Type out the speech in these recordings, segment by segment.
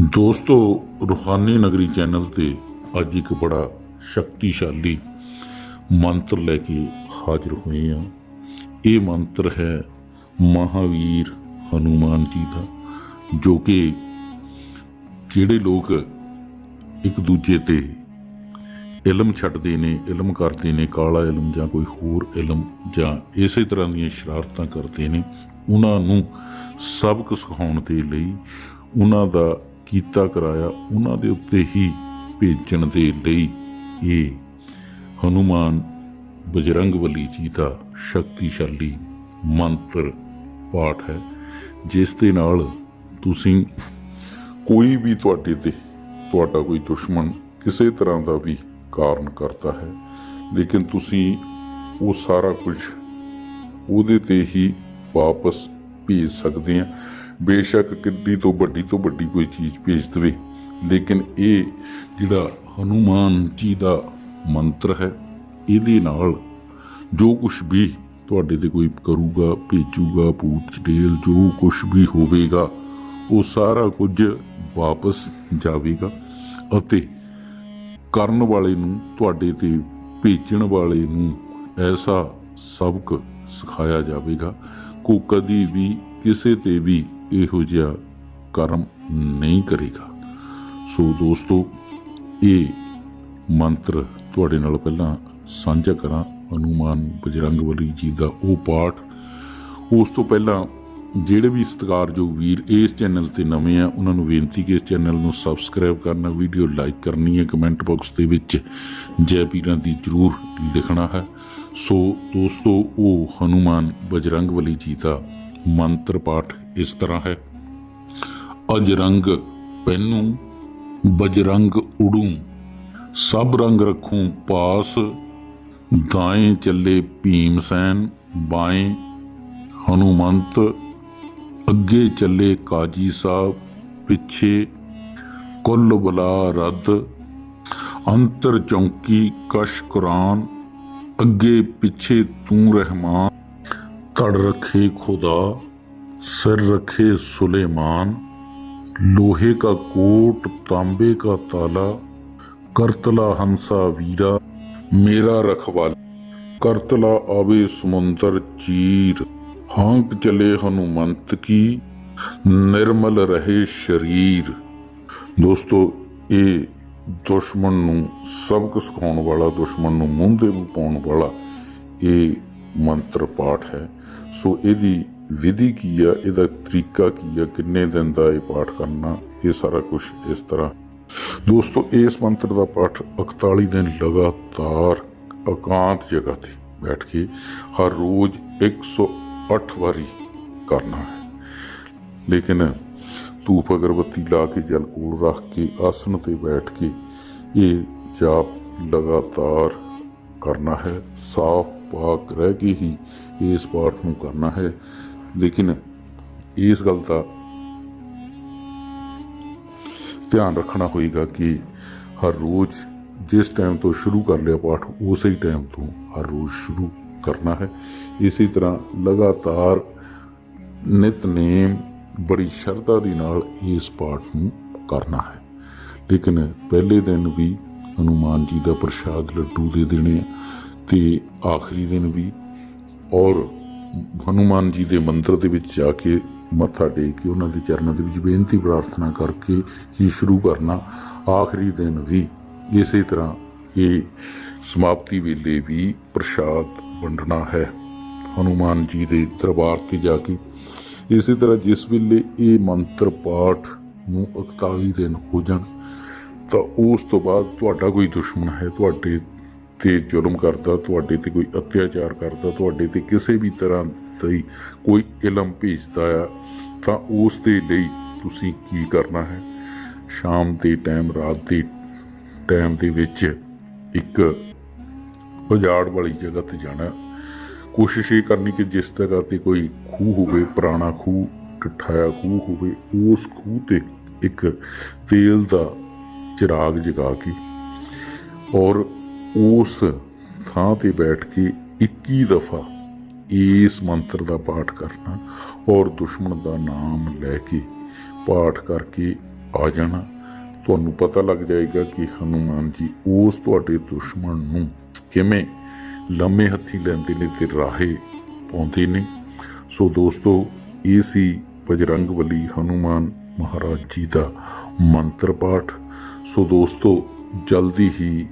ਦੋਸਤੋ, ਰੂਹਾਨੀ ਨਗਰੀ ਚੈਨਲ ਤੇ ਅੱਜ ਇੱਕ ਬੜਾ ਸ਼ਕਤੀਸ਼ਾਲੀ ਮੰਤਰ ਲੈ ਕੇ ਹਾਜ਼ਰ ਹੋਏ ਹਾਂ। ਇਹ ਮੰਤਰ ਹੈ ਮਹਾਵੀਰ ਹਨੂਮਾਨ ਜੀ ਦਾ, ਜੋ ਕਿ ਜਿਹੜੇ ਲੋਕ ਇੱਕ ਦੂਜੇ ਤੇ ਇਲਮ ਛੱਡਦੇ ਨੇ, ਇਲਮ ਕਰਦੇ ਨੇ, ਕਾਲਾ ਇਲਮ ਜਾਂ ਕੋਈ ਹੋਰ ਇਲਮ ਜਾਂ ਇਸੇ ਤਰ੍ਹਾਂ ਦੀਆਂ ਸ਼ਰਾਰਤਾਂ ਕਰਦੇ ਨੇ, ਉਹਨਾਂ ਨੂੰ ਸਬਕ ਸਿਖਾਉਣ ਦੇ ਲਈ ਉਹਨਾਂ ਦਾ ਕੀਤਾ ਕਰਾਇਆ, ਉਹਨਾਂ ਦੇ ਉੱਤੇ ਹੀ ਭੇਜਣ ਦੇ ਲਈ ਇਹ ਹਨੂਮਾਨ ਬਜਰੰਗਬਲੀ ਜੀ ਦਾ ਸ਼ਕਤੀਸ਼ਾਲੀ ਮੰਤਰ ਪਾਠ ਹੈ, ਜਿਸ ਦੇ ਨਾਲ ਤੁਸੀਂ ਕੋਈ ਵੀ ਤੁਹਾਡੇ ਤੇ, ਤੁਹਾਡਾ ਕੋਈ ਦੁਸ਼ਮਣ ਕਿਸੇ ਤਰ੍ਹਾਂ ਦਾ ਵੀ ਕਾਰਨ ਕਰਦਾ ਹੈ, ਲੇਕਿਨ ਤੁਸੀਂ ਉਹ ਸਾਰਾ ਕੁਝ ਉਹਦੇ ਤੇ ਹੀ ਵਾਪਸ ਭੇਜ ਸਕਦੇ ਆ। ਬੇਸ਼ੱਕ ਕਿੱਡੀ ਤੋਂ ਵੱਡੀ ਤੋਂ ਵੱਡੀ ਕੋਈ ਚੀਜ਼ ਭੇਜ ਦੇਵੇ। ਲੇਕਿਨ ਇਹ ਜਿਹੜਾ ਹਨੂਮਾਨ ਜੀ ਦਾ ਮੰਤਰ ਹੈ, ਇਹਦੇ ਨਾਲ ਜੋ ਕੁਝ ਵੀ ਤੁਹਾਡੇ ਤੇ ਕੋਈ ਕਰੂਗਾ, ਭੇਜੂਗਾ, ਭੂਤ ਚੜੇਲ ਜੋ ਕੁਝ ਵੀ ਹੋਵੇਗਾ, ਉਹ ਸਾਰਾ ਕੁਝ ਵਾਪਸ ਜਾਵੇਗਾ ਅਤੇ ਕਰਨ ਵਾਲੇ ਨੂੰ, ਤੁਹਾਡੇ ਤੇ ਭੇਜਣ ਵਾਲੇ ਨੂੰ ਐਸਾ ਸਬਕ ਸਿਖਾਇਆ ਜਾਵੇਗਾ। ਕੋ ਕਦੀ ਵੀ ਕਿਸੇ ਤੇ ਵੀ ਇਹੋ ਜਿਹਾ ਕਰਮ ਨਹੀਂ ਕਰੇਗਾ। ਸੋ ਦੋਸਤੋ, ਇਹ ਮੰਤਰ ਤੁਹਾਡੇ ਨਾਲ ਪਹਿਲਾਂ ਸਾਂਝਾ ਕਰਾਂ। ਹਨੂਮਾਨ ਬਜਰੰਗਬਲੀ ਜੀ ਦਾ ਉਹ ਪਾਠ। ਉਸ ਤੋਂ ਪਹਿਲਾਂ ਜਿਹੜੇ ਵੀ ਸਤਿਕਾਰਯੋਗ ਵੀਰ ਇਸ ਚੈਨਲ ਤੇ ਨਵੇਂ ਆ, ਉਹਨਾਂ ਨੂੰ ਬੇਨਤੀ ਕਿ ਇਸ ਚੈਨਲ ਨੂੰ ਸਬਸਕ੍ਰਾਈਬ ਕਰਨਾ, ਵੀਡੀਓ ਲਾਈਕ ਕਰਨੀ ਹੈ। ਕਮੈਂਟ ਬਾਕਸ ਦੇ ਵਿੱਚ ਜੈ ਪੀਰਾਂ ਦੀ ਜਰੂਰ ਲਿਖਣਾ ਹੈ। ਸੋ ਦੋਸਤੋ, ਉਹ ਹਨੂਮਾਨ ਬਜਰੰਗਬਲੀ ਜੀ ਦਾ ਮੰਤਰ ਪਾਠ ਇਸ ਤਰ੍ਹਾਂ ਹੈ। ਅਜਰੰਗ ਪੈਨੂ ਬਜਰੰਗ ਉਡੂ, ਸਭ ਰੰਗ ਰੱਖੂੰ ਪਾਸ ਦਾएं ਚੱਲੇ ਭੀਮ ਸੈਨ, ਬਾਏ ਹਨੂਮੰਤ, ਅੱਗੇ ਚੱਲੇ ਕਾਜੀ ਸਾਹਿਬ, ਪਿੱਛੇ ਕੁੱਲ ਬਲਾ ਰੱਦ, ਅੰਤਰ ਚੌਂਕੀ ਕਸ਼ ਕੁਰਾਨ, ਅੱਗੇ ਪਿੱਛੇ ਤੂੰ ਰਹਿਮਾਨ, ਧੜ ਰੱਖੇ ਖੁਦਾ। ਸਿਰ ਰੱਖੇ ਸੁਲੇਮਾਨ लोहे का कोट तांबे का ताला करतला हंसा वीरा मेरा रखवाला करतला आवे समुंदर चीर हाँक चले हनुमंत की निर्मल रहे शरीर ਦੋਸਤੋ ਇਹ ਦੁਸ਼ਮਣ ਨੂੰ ਸਬਕ ਸਿਖਾਉਣ ਵਾਲਾ ਦੁਸ਼ਮਣ ਨੂੰ ਮੂੰਹ ਦੇ ਨੂੰ ਪਾਉਣ ਵਾਲਾ ਇਹ ਮੰਤਰ ਪਾਠ ਹੈ ਸੋ ਇਹਦੀ ਵਿਧੀ ਕੀ ਆ, ਇਹਦਾ ਤਰੀਕਾ ਕੀ ਆ, ਕਿੰਨੇ ਦਿਨ ਦਾ ਇਹ ਪਾਠ ਕਰਨਾ, ਇਹ ਸਾਰਾ ਕੁਝ ਇਸ ਤਰ੍ਹਾਂ। ਦੋਸਤੋ, ਇਸ ਮੰਤਰ ਦਾ ਪਾਠ 41 ਦਿਨ ਲਗਾਤਾਰ ਇਕਾਂਤ ਜਗ੍ਹਾ ਤੇ ਬੈਠ ਕੇ ਹਰ ਰੋਜ਼ 108 ਵਾਰੀ ਕਰਨਾ ਹੈ। ਲੇਕਿਨ ਧੂਪ ਅਗਰਬੱਤੀ ਲਾ ਕੇ, ਜਲ ਕੋਲ ਰੱਖ ਕੇ, ਆਸਣ ਤੇ ਬੈਠ ਕੇ ਇਹ ਜਾਪ ਲਗਾਤਾਰ ਕਰਨਾ ਹੈ। ਸਾਫ਼ ਪਾਕ ਰਹਿ ਕੇ ਹੀ ਇਸ ਪਾਠ ਨੂੰ ਕਰਨਾ ਹੈ। ਲੇਕਿਨ ਇਸ ਗੱਲ ਦਾ ਧਿਆਨ ਰੱਖਣਾ ਹੋਏਗਾ ਕਿ ਹਰ ਰੋਜ਼ ਜਿਸ ਟਾਈਮ ਤੋਂ ਸ਼ੁਰੂ ਕਰ ਲਿਆ ਪਾਠ, ਉਸੇ ਹੀ ਟਾਈਮ ਤੋਂ ਹਰ ਰੋਜ਼ ਸ਼ੁਰੂ ਕਰਨਾ ਹੈ। ਇਸੇ ਤਰ੍ਹਾਂ ਲਗਾਤਾਰ ਨਿਤਨੇਮ ਬੜੀ ਸ਼ਰਧਾ ਦੇ ਨਾਲ ਇਸ ਪਾਠ ਨੂੰ ਕਰਨਾ ਹੈ। ਲੇਕਿਨ ਪਹਿਲੇ ਦਿਨ ਵੀ ਹਨੂਮਾਨ ਜੀ ਦਾ ਪ੍ਰਸ਼ਾਦ ਲੱਡੂ ਦੇ ਦੇਣੇ ਆ ਤੇ ਆਖਰੀ ਦਿਨ ਵੀ ਔਰ ਹਨੂਮਾਨ ਜੀ ਦੇ ਮੰਦਰ ਦੇ ਵਿੱਚ ਜਾ ਕੇ ਮੱਥਾ ਟੇਕ ਕੇ ਉਹਨਾਂ ਦੇ ਚਰਨਾਂ ਦੇ ਵਿੱਚ ਬੇਨਤੀ ਪ੍ਰਾਰਥਨਾ ਕਰਕੇ ਹੀ ਸ਼ੁਰੂ ਕਰਨਾ। ਆਖਰੀ ਦਿਨ ਵੀ ਇਸੇ ਤਰ੍ਹਾਂ ਇਹ ਸਮਾਪਤੀ ਵੇਲੇ ਵੀ ਪ੍ਰਸ਼ਾਦ ਵੰਡਣਾ ਹੈ। ਹਨੂਮਾਨ ਜੀ ਦੇ ਦਰਬਾਰ ਤੇ ਜਾ ਕੇ ਇਸੇ ਤਰ੍ਹਾਂ ਜਿਸ ਵੇਲੇ ਇਹ ਮੰਤਰ ਪਾਠ ਨੂੰ 41 ਦਿਨ ਹੋ ਜਾਣ, ਤਾਂ ਉਸ ਤੋਂ ਬਾਅਦ ਤੁਹਾਡਾ ਕੋਈ ਦੁਸ਼ਮਣ ਹੈ, ਤੁਹਾਡੇ ਤੇ ਜ਼ੁਲਮ ਕਰਦਾ, ਤੁਹਾਡੇ ਤੇ ਕੋਈ ਅਤਿਆਚਾਰ ਕਰਦਾ, ਤੁਹਾਡੇ ਤੇ ਕਿਸੇ ਵੀ ਤਰ੍ਹਾਂ ਦੀ ਕੋਈ ਇਲਮ ਭੇਜਦਾ ਆ, ਤਾਂ ਉਸ ਦੇ ਲਈ ਤੁਸੀਂ ਕੀ ਕਰਨਾ ਹੈ? ਸ਼ਾਮ ਦੇ ਟਾਈਮ ਰਾਤ ਦੇ ਟਾਈਮ ਦੇ ਵਿੱਚ ਇੱਕ ਉਜਾੜ ਵਾਲੀ ਜਗ੍ਹਾ ਤੇ ਜਾਣਾ। ਕੋਸ਼ਿਸ਼ ਇਹ ਕਰਨੀ ਕਿ ਜਿਸ ਤਰ੍ਹਾਂ ਤੇ ਕੋਈ ਖੂਹ ਹੋਵੇ, ਪੁਰਾਣਾ ਖੂਹ ਟਠਾਇਆ ਖੂਹ ਹੋਵੇ, ਉਸ ਖੂਹ ਤੇ ਇੱਕ ਤੇਲ ਦਾ ਚਿਰਾਗ ਜਗਾ ਕੇ ਔਰ ਉਸ ਥਾਂ ਤੇ ਬੈਠ ਕੇ 21 ਦਫਾ ਇਸ ਮੰਤਰ ਦਾ ਪਾਠ ਕਰਨਾ ਔਰ ਦੁਸ਼ਮਣ ਦਾ ਨਾਮ ਲੈ ਕੇ ਪਾਠ ਕਰਕੇ ਆ ਜਾਣਾ। ਤੁਹਾਨੂੰ ਪਤਾ ਲੱਗ ਜਾਏਗਾ ਕਿ ਹਨੂਮਾਨ ਜੀ ਉਸ ਤੁਹਾਡੇ ਦੁਸ਼ਮਣ ਨੂੰ ਕਿਵੇਂ ਲੰਮੇ ਹੱਥੀ ਲੈਂਦੇ ਨੇ ਤੇ ਰਾਹੇ ਪਾਉਂਦੇ ਨੇ। ਸੋ ਦੋਸਤੋ, ਇਹ ਸੀ ਬਜਰੰਗ ਬਲੀ ਹਨੂਮਾਨ ਮਹਾਰਾਜ ਜੀ ਦਾ ਮੰਤਰ ਪਾਠ। ਸੋ ਦੋਸਤੋ, ਜਲਦੀ ਹੀ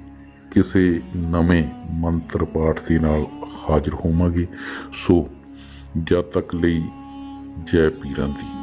ਕਿਸੇ ਨਵੇਂ ਮੰਤਰ ਪਾਠ ਦੇ ਨਾਲ ਹਾਜ਼ਰ ਹੋਵਾਂਗੇ। ਸੋ ਜਦ ਤੱਕ ਲਈ ਜੈ ਪੀਰਾਂ ਦੀ।